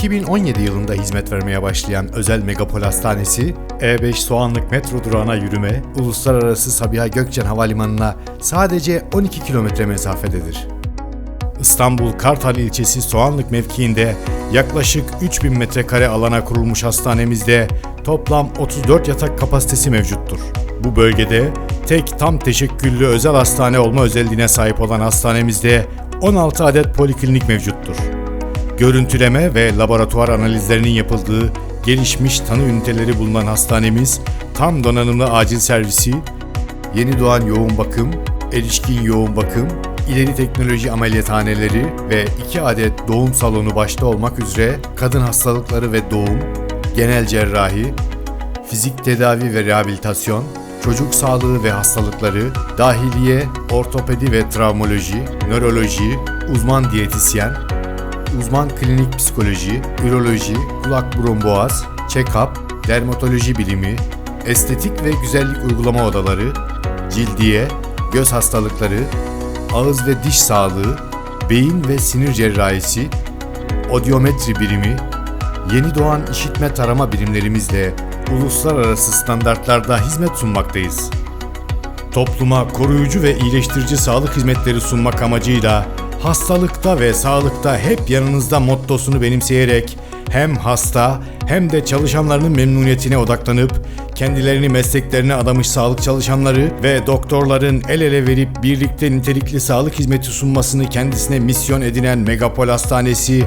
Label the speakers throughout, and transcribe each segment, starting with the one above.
Speaker 1: 2017 yılında hizmet vermeye başlayan özel megapol hastanesi, E5 Soğanlık metro durağına yürüme, Uluslararası Sabiha Gökçen Havalimanı'na sadece 12 kilometre mesafededir. İstanbul Kartal ilçesi Soğanlık mevkiinde yaklaşık 3000 metrekare alana kurulmuş hastanemizde toplam 34 yatak kapasitesi mevcuttur. Bu bölgede tek tam teşekküllü özel hastane olma özelliğine sahip olan hastanemizde 16 adet poliklinik mevcuttur. Görüntüleme ve laboratuvar analizlerinin yapıldığı gelişmiş tanı üniteleri bulunan hastanemiz tam donanımlı acil servisi, yeni doğan yoğun bakım, erişkin yoğun bakım, ileri teknoloji ameliyathaneleri ve 2 adet doğum salonu başta olmak üzere kadın hastalıkları ve doğum, genel cerrahi, fizik tedavi ve rehabilitasyon, çocuk sağlığı ve hastalıkları, dahiliye, ortopedi ve travmoloji, nöroloji, uzman diyetisyen, uzman klinik psikoloji, üroloji, kulak burun boğaz, check-up, dermatoloji bilimi, estetik ve güzellik uygulama odaları, cildiye, göz hastalıkları, ağız ve diş sağlığı, beyin ve sinir cerrahisi, odiometri birimi, yeni doğan işitme tarama birimlerimizle uluslararası standartlarda hizmet sunmaktayız. Topluma koruyucu ve iyileştirici sağlık hizmetleri sunmak amacıyla hastalıkta ve sağlıkta hep yanınızda mottosunu benimseyerek hem hasta hem de çalışanlarının memnuniyetine odaklanıp kendilerini mesleklerine adamış sağlık çalışanları ve doktorların el ele verip birlikte nitelikli sağlık hizmeti sunmasını kendisine misyon edinen Megapol Hastanesi,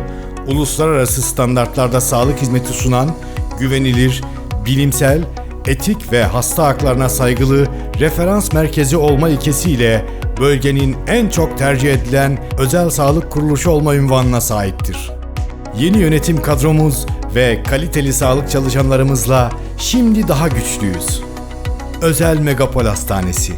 Speaker 1: uluslararası standartlarda sağlık hizmeti sunan, güvenilir, bilimsel, etik ve hasta haklarına saygılı referans merkezi olma ilkesiyle bölgenin en çok tercih edilen özel sağlık kuruluşu olma ünvanına sahiptir. Yeni yönetim kadromuz ve kaliteli sağlık çalışanlarımızla şimdi daha güçlüyüz. Özel Megapol Hastanesi